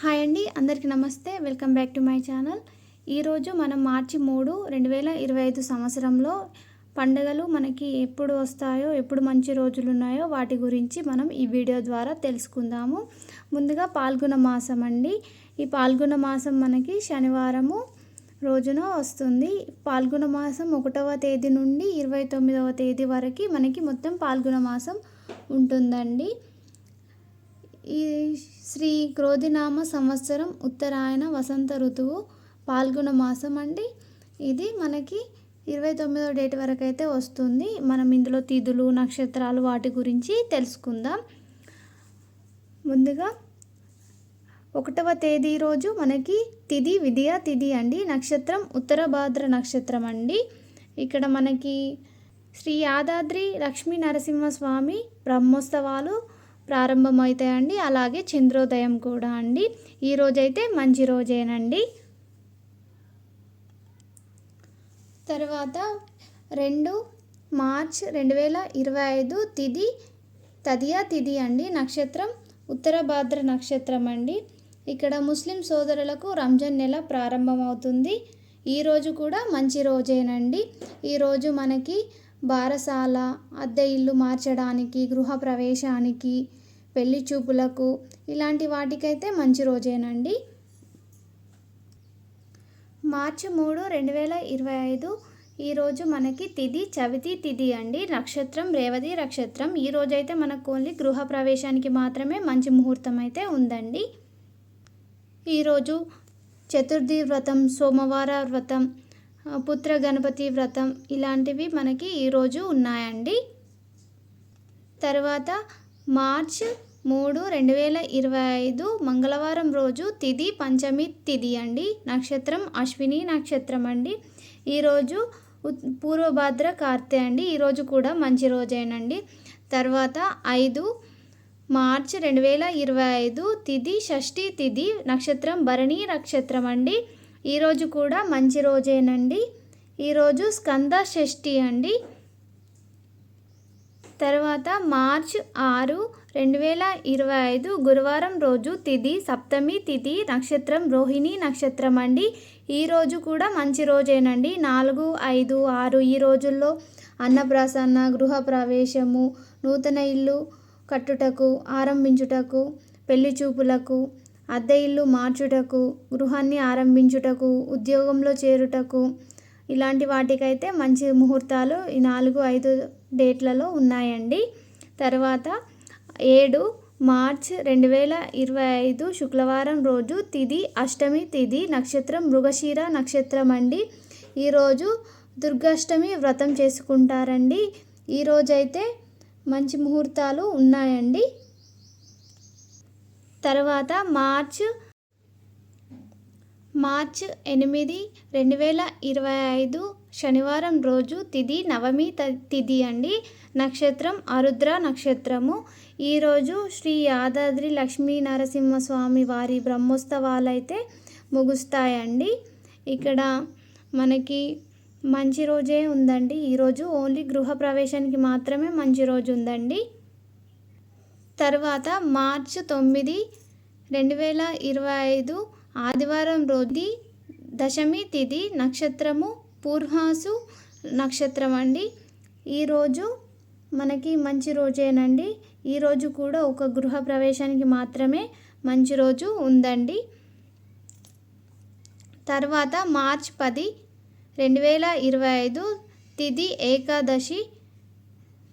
Hi అండి అందరికీ నమస్తే. Welcome back to my channel. ఈరోజు మనం మార్చి మూడు రెండు వేల ఇరవై ఐదు సంవత్సరంలో పండుగలు మనకి ఎప్పుడు వస్తాయో ఎప్పుడు మంచి రోజులు ఉన్నాయో వాటి గురించి మనం ఈ వీడియో ద్వారా తెలుసుకుందాము. ముందుగా పాల్గొన మాసం అండి. ఈ పాల్గొన మాసం మనకి శనివారము రోజున వస్తుంది. పాల్గొన మాసం ఒకటవ తేదీ నుండి ఇరవై తొమ్మిదవ తేదీ వరకు మనకి మొత్తం పాల్గొన మాసం ఉంటుందండి. ఈ శ్రీ క్రోధినామ సంవత్సరం ఉత్తరాయణ వసంత ఋతువు పాల్గొన మాసం అండి. ఇది మనకి ఇరవై తొమ్మిదో డేట్ వరకు అయితే వస్తుంది. మనం ఇందులో తిథులు నక్షత్రాలు వాటి గురించి తెలుసుకుందాం. ముందుగా ఒకటవ తేదీ రోజు మనకి తిథి విద్యా తిథి అండి. నక్షత్రం ఉత్తర భాద్ర నక్షత్రం అండి. ఇక్కడ మనకి శ్రీ యాదాద్రి లక్ష్మీ నరసింహస్వామి బ్రహ్మోత్సవాలు ప్రారంభమవుతాయండి అలాగే చంద్రోదయం కూడా అండి. ఈ రోజైతే మంచి రోజేనండి. తర్వాత రెండు మార్చ్ రెండు వేల ఇరవై ఐదు తిది తదియా తిది అండి. నక్షత్రం ఉత్తర భాద్ర నక్షత్రం అండి. ఇక్కడ ముస్లిం సోదరులకు రంజాన్ నెల ప్రారంభమవుతుంది. ఈరోజు కూడా మంచి రోజేనండి. ఈరోజు మనకి బారసాల అద్దె ఇల్లు మార్చడానికి గృహ ప్రవేశానికి పెళ్ళి చూపులకు ఇలాంటి వాటికైతే మంచి రోజేనండి. మార్చి మూడు రెండు వేల ఇరవై ఐదు ఈరోజు మనకి తిథి చవితి తిథి అండి. నక్షత్రం రేవతి నక్షత్రం. ఈరోజు అయితే మనకు ఓన్లీ గృహ ప్రవేశానికి మాత్రమే మంచి ముహూర్తం అయితే ఉందండి. ఈరోజు చతుర్థి వ్రతం సోమవార వ్రతం పుత్ర గణపతి వ్రతం ఇలాంటివి మనకి ఈరోజు ఉన్నాయండి. తర్వాత మార్చ్ మూడు రెండు వేల ఇరవై ఐదు మంగళవారం రోజు తిది పంచమి తిది అండి. నక్షత్రం అశ్విని నక్షత్రం అండి. ఈరోజు పూర్వభద్ర కార్తె అండి. ఈరోజు కూడా మంచి రోజేనండి. తర్వాత ఐదు మార్చ్ రెండు వేల ఇరవై ఐదు తిది షష్ఠి తిది నక్షత్రం భరణి నక్షత్రం అండి. ఈరోజు కూడా మంచి రోజేనండి. ఈరోజు స్కంద షష్ఠి అండి. తర్వాత మార్చ్ ఆరు రెండు వేల ఇరవై ఐదు గురువారం రోజు తిథి సప్తమి తిథి నక్షత్రం రోహిణి నక్షత్రం అండి. ఈరోజు కూడా మంచి రోజేనండి. నాలుగు ఐదు ఆరు ఈ రోజుల్లో అన్నప్రాసన్న గృహ ప్రవేశము నూతన ఇల్లు కట్టుటకు ఆరంభించుటకు పెళ్ళి చూపులకు అద్దె ఇల్లు మార్చుటకు గృహాన్ని ఆరంభించుటకు ఉద్యోగంలో చేరుటకు ఇలాంటి వాటికైతే మంచి ముహూర్తాలు ఈ నాలుగు ఐదు డేట్లలో ఉన్నాయండి. తర్వాత ఏడు మార్చ్ రెండు వేల ఇరవై ఐదు శుక్రవారం రోజు తిది అష్టమి తిది నక్షత్రం మృగశీర నక్షత్రం అండి. ఈరోజు దుర్గాష్టమి వ్రతం చేసుకుంటారండి. ఈరోజైతే మంచి ముహూర్తాలు ఉన్నాయండి. తర్వాత మార్చ్ మార్చ్ ఎనిమిది రెండు వేల ఇరవై ఐదు శనివారం రోజు తిది నవమి తిథి అండి. నక్షత్రం ఆరుద్ర నక్షత్రము. ఈరోజు శ్రీ యాదాద్రి లక్ష్మీ నరసింహస్వామి వారి బ్రహ్మోత్సవాలు అయితే ముగుస్తాయండి. ఇక్కడ మనకి మంచి రోజే ఉందండి. ఈరోజు ఓన్లీ గృహ ప్రవేశానికి మాత్రమే మంచి రోజు ఉందండి. తర్వాత మార్చ్ తొమ్మిది రెండు వేల ఇరవై ఐదు ఆదివారం రోజు దశమి తిథి నక్షత్రము పూర్వాసు నక్షత్రం అండి. ఈరోజు మనకి మంచి రోజేనండి. ఈరోజు కూడా ఒక గృహ ప్రవేశానికి మాత్రమే మంచి రోజు ఉందండి. తర్వాత మార్చ్ పది రెండు వేల ఇరవై ఐదు తిథి ఏకాదశి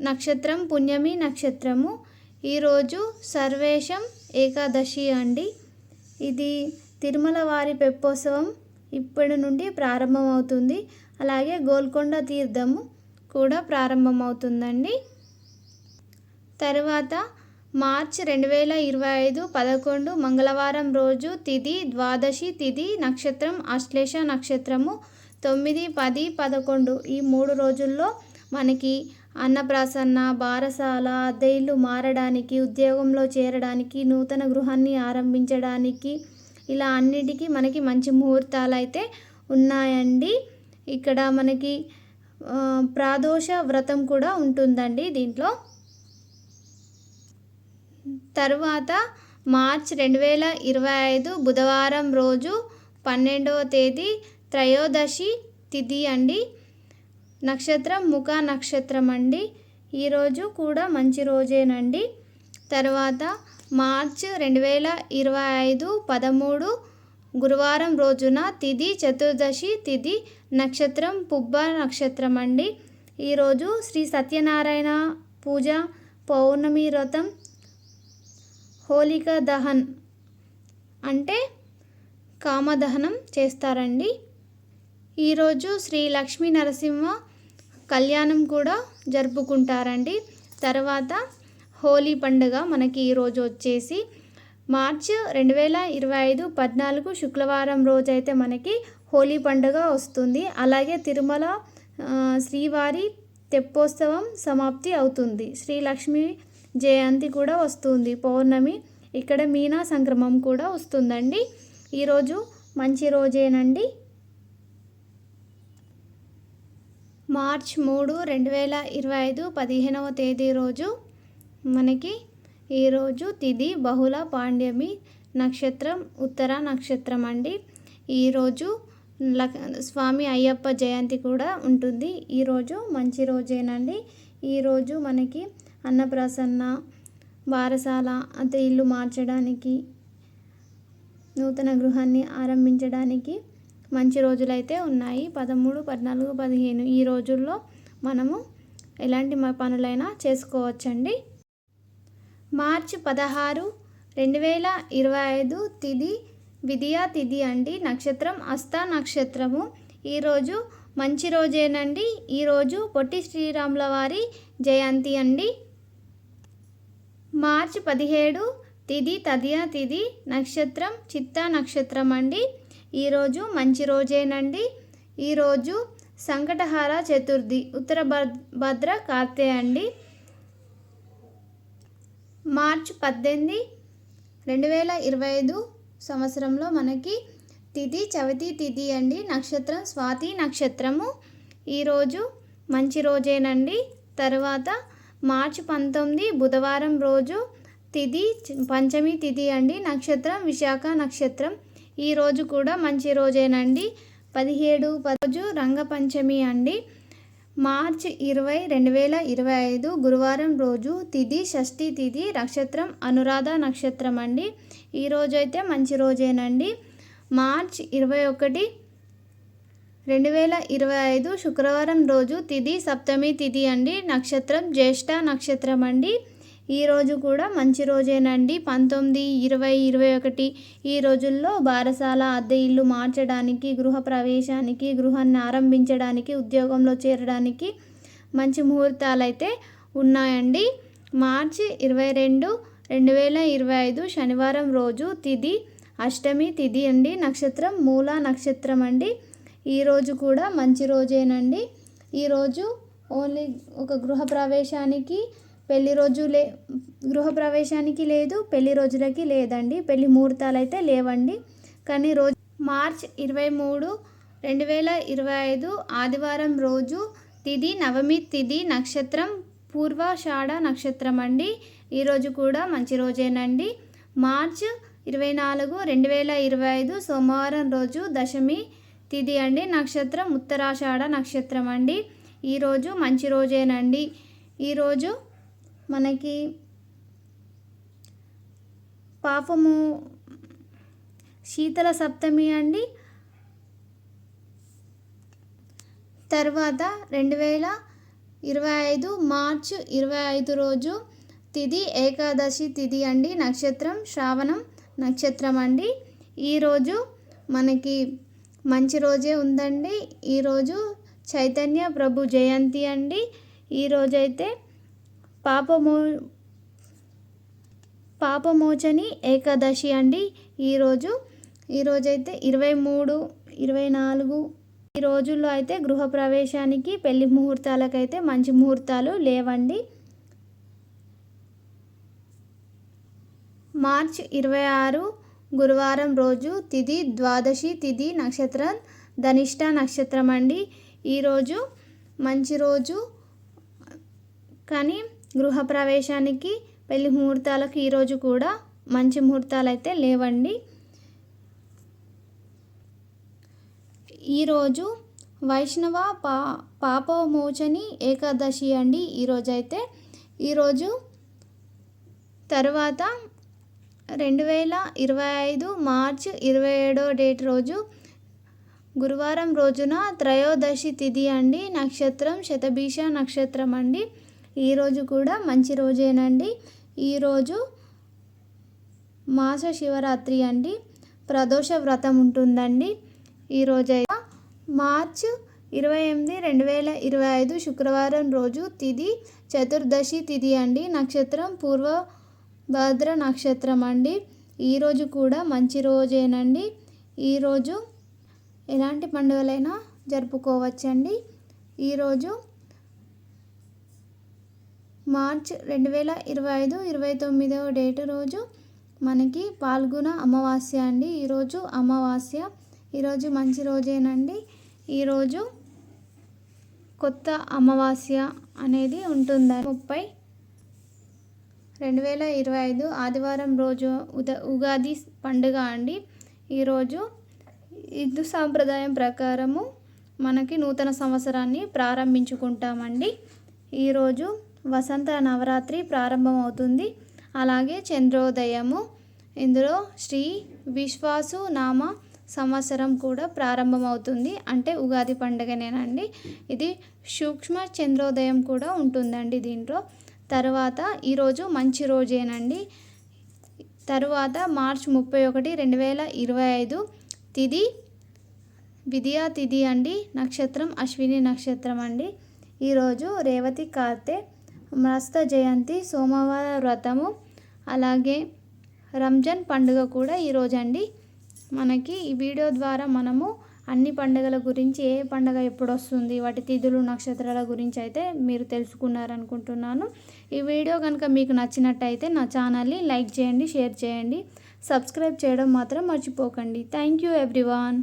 నక్షత్రం పుణ్యమి నక్షత్రము ఈరోజు సర్వేశం ఏకాదశి అండి. ఇది తిరుమల వారి పెప్పోత్సవం ఇప్పటి నుండి ప్రారంభమవుతుంది. అలాగే గోల్కొండ తీర్థము కూడా ప్రారంభమవుతుందండి. తర్వాత మార్చ్ రెండు వేల ఇరవై ఐదు పదకొండు మంగళవారం రోజు తిది ద్వాదశి తిది నక్షత్రం అశ్లేష నక్షత్రము తొమ్మిది పది పదకొండు ఈ మూడు రోజుల్లో మనకి అన్నప్రాసన్న బారసాల అద్దె ఇల్లు మారడానికి ఉద్యోగంలో చేరడానికి నూతన గృహాన్ని ఆరంభించడానికి ఇలా అన్నిటికీ మనకి మంచి ముహూర్తాలు అయితే ఉన్నాయండి. ఇక్కడ మనకి ప్రాదోష వ్రతం కూడా ఉంటుందండి దీంట్లో. తరువాత మార్చ్ రెండు వేల ఇరవై ఐదు బుధవారం రోజు పన్నెండవ తేదీ త్రయోదశి తిథి అండి. నక్షత్రం ముఖ నక్షత్రం అండి ఈరోజు కూడా మంచి రోజేనండి. తర్వాత మార్చ్ రెండు వేల ఇరవై ఐదు పదమూడు గురువారం రోజున తిథి చతుర్దశి తిథి నక్షత్రం పుబ్బ నక్షత్రం అండి ఈరోజు శ్రీ సత్యనారాయణ పూజ పౌర్ణమి వ్రతం హోలిక దహన్ అంటే కామదహనం చేస్తారండి. ఈరోజు శ్రీ లక్ష్మీ నరసింహ కళ్యాణం కూడా జరుపుకుంటారండి. తర్వాత హోలీ పండుగ మనకి ఈరోజు వచ్చేసి మార్చ్ రెండు వేల ఇరవై ఐదు పద్నాలుగు శుక్రవారం రోజైతే మనకి హోలీ పండుగ వస్తుంది. అలాగే తిరుమల శ్రీవారి తెప్పోత్సవం సమాప్తి అవుతుంది. శ్రీ లక్ష్మీ జయంతి కూడా వస్తుంది. పౌర్ణమి ఇక్కడ మీనా సంక్రమం కూడా వస్తుందండి. ఈరోజు మంచి రోజేనండి. మార్చ్ మూడు రెండు వేల ఇరవై ఐదు పదిహేనవ తేదీ రోజు మనకి ఈరోజు తిది బహుళ పాండ్యమి నక్షత్రం ఉత్తర నక్షత్రం అండి. ఈరోజు లక్ స్వామి అయ్యప్ప జయంతి కూడా ఉంటుంది. ఈరోజు మంచి రోజేనండి. ఈరోజు మనకి అన్నప్రసన్న బారసాల అంటే ఇల్లు మార్చడానికి నూతన గృహాన్ని ఆరంభించడానికి మంచి రోజులైతే ఉన్నాయి. పదమూడు పద్నాలుగు పదిహేను ఈ రోజుల్లో మనము ఎలాంటి పనులైనా చేసుకోవచ్చండి. మార్చి పదహారు రెండు వేల ఇరవై ఐదు తిది విద్యా తిది అండి. నక్షత్రం అస్తా నక్షత్రము. ఈరోజు మంచి రోజేనండి. ఈరోజు పొట్టి శ్రీరాముల వారి జయంతి అండి. మార్చి పదిహేడు తిది తదియ తిది నక్షత్రం చిత్తా నక్షత్రం అండి. ఈరోజు మంచి రోజేనండి. ఈరోజు సంకటహార చతుర్థి ఉత్తర భద్ర కార్తె అండి. మార్చ్ పద్దెనిమిది రెండు వేల ఇరవై ఐదు సంవత్సరంలో మనకి తిథి చవితి తిథి అండి. నక్షత్రం స్వాతి నక్షత్రము. ఈరోజు మంచి రోజేనండి. తర్వాత మార్చి పంతొమ్మిది బుధవారం రోజు తిథి పంచమి తిథి అండి. నక్షత్రం విశాఖ నక్షత్రం. ఈ రోజు కూడా మంచి రోజేనండి. పదిహేడు రోజు రంగపంచమి అండి. మార్చ్ ఇరవై రెండు వేల ఇరవై ఐదు గురువారం రోజు తిథి షష్ఠి తిథి నక్షత్రం అనురాధ నక్షత్రం అండి. ఈ అయితే మంచి రోజేనండి. మార్చ్ ఇరవై ఒకటి రెండు వేల ఇరవై ఐదు శుక్రవారం రోజు తిథి సప్తమి తిథి అండి. నక్షత్రం జ్యేష్ఠ నక్షత్రం అండి. ఈరోజు కూడా మంచి రోజేనండి. పంతొమ్మిది ఇరవై ఇరవై ఒకటి ఈ రోజుల్లో బారసాల అద్దె ఇల్లు మార్చడానికి గృహ ప్రవేశానికి గృహాన్ని ఆరంభించడానికి ఉద్యోగంలో చేరడానికి మంచి ముహూర్తాలు అయితే ఉన్నాయండి. మార్చి ఇరవై రెండు రెండు వేల ఇరవై ఐదు శనివారం రోజు తిది అష్టమి తిది అండి. నక్షత్రం మూల నక్షత్రం అండి. ఈరోజు కూడా మంచి రోజేనండి. ఈరోజు ఓన్లీ ఒక గృహ ప్రవేశానికి పెళ్ళి రోజు లే గృహ ప్రవేశానికి లేదు పెళ్ళి రోజులకి లేదండి. పెళ్ళి ముహూర్తాలు అయితే లేవండి. కానీ రోజు మార్చ్ ఇరవై మూడు రెండు వేల ఇరవై ఐదు ఆదివారం రోజు తిది నవమి తిది నక్షత్రం పూర్వాషాఢ నక్షత్రం అండి. ఈరోజు కూడా మంచి రోజేనండి. మార్చ్ ఇరవై నాలుగు రెండు వేల ఇరవై ఐదు సోమవారం రోజు దశమి తిది అండి. నక్షత్రం ఉత్తరాషాఢ నక్షత్రం అండి. ఈరోజు మంచి రోజేనండి. ఈరోజు మనకి పాపము శీతల సప్తమి అండి. తర్వాత రెండు వేల ఇరవై ఐదు మార్చ్ ఇరవై ఐదు రోజు తిది ఏకాదశి తిది అండి. నక్షత్రం శ్రావణం నక్షత్రం అండి. ఈరోజు మనకి మంచి రోజే ఉందండి. ఈరోజు చైతన్య ప్రభు జయంతి అండి. ఈరోజైతే పాపమో పాపమోచని ఏకాదశి అండి. ఈరోజు ఈరోజైతే ఇరవై మూడు ఇరవై నాలుగు ఈ రోజుల్లో అయితే గృహప్రవేశానికి పెళ్ళి ముహూర్తాలకైతే మంచి ముహూర్తాలు లేవండి. మార్చ్ ఇరవై ఆరు గురువారం రోజు తిది ద్వాదశి తిది నక్షత్రం ధనిష్ట నక్షత్రం అండి. ఈరోజు మంచి రోజు. కానీ గృహప్రవేశానికి పెళ్ళి ముహూర్తాలకు ఈరోజు కూడా మంచి ముహూర్తాలు అయితే లేవండి ఈరోజు వైష్ణవ పా పాపమోచని ఏకాదశి అండి ఈరోజు అయితే ఈరోజు తర్వాత రెండు వేల ఇరవై ఐదు మార్చ్ ఇరవై ఏడో డేట్ రోజు గురువారం రోజున త్రయోదశి తిథి అండి. నక్షత్రం శతభీష నక్షత్రం అండి. ఈరోజు కూడా మంచి రోజేనండి. ఈరోజు మాస శివరాత్రి అండి. ప్రదోష వ్రతం ఉంటుందండి. ఈరోజైతే మార్చ్ ఇరవై ఎనిమిది రెండు వేల ఇరవై ఐదు శుక్రవారం రోజు తిది చతుర్దశి తిది అండి. నక్షత్రం పూర్వ భద్ర నక్షత్రం అండి. ఈరోజు కూడా మంచి రోజేనండి. ఈరోజు ఎలాంటి పండుగలైనా జరుపుకోవచ్చండి. ఈరోజు మార్చ్ రెండు వేల ఇరవై ఐదు ఇరవై తొమ్మిదవ డేట్ రోజు మనకి పాల్గొన అమావాస్య అండి. ఈరోజు అమావాస్య. ఈరోజు మంచి రోజేనండి. ఈరోజు కొత్త అమావాస్య అనేది ఉంటుందండి. ముప్పై రెండు వేల ఇరవై ఐదు ఆదివారం రోజు ఉద ఉగాది పండుగ అండి. ఈరోజు హిందూ సాంప్రదాయం ప్రకారము మనకి నూతన సంవత్సరాన్ని ప్రారంభించుకుంటామండి. ఈరోజు వసంత నవరాత్రి ప్రారంభమవుతుంది. అలాగే చంద్రోదయము. ఇందులో శ్రీ విశ్వాసు నామ సంవత్సరం కూడా ప్రారంభమవుతుంది. అంటే ఉగాది పండుగనేనండి. ఇది సూక్ష్మ చంద్రోదయం కూడా ఉంటుందండి దీంట్లో. తర్వాత ఈరోజు మంచి రోజేనండి. తరువాత మార్చ్ ముప్పై ఒకటి రెండు వేల ఇరవై ఐదు. తిది విద్యా తిది అండి. నక్షత్రం అశ్విని నక్షత్రం అండి ఈరోజు రేవతి కార్తె మస్త జయంతి సోమవార వ్రతము అలాగే రంజాన్ పండుగ కూడా ఈరోజు అండి మనకి ఈ వీడియో ద్వారా మనము అన్ని పండుగల గురించి ఏ పండుగ ఎప్పుడు వస్తుంది వాటి తిథులు నక్షత్రాల గురించి అయితే మీరు తెలుసుకున్నారనుకుంటున్నాను. ఈ వీడియో కనుక మీకు నచ్చినట్టయితే నా ఛానల్ని లైక్ చేయండి షేర్ చేయండి. సబ్స్క్రైబ్ చేయడం మాత్రం మర్చిపోకండి. Thank you everyone.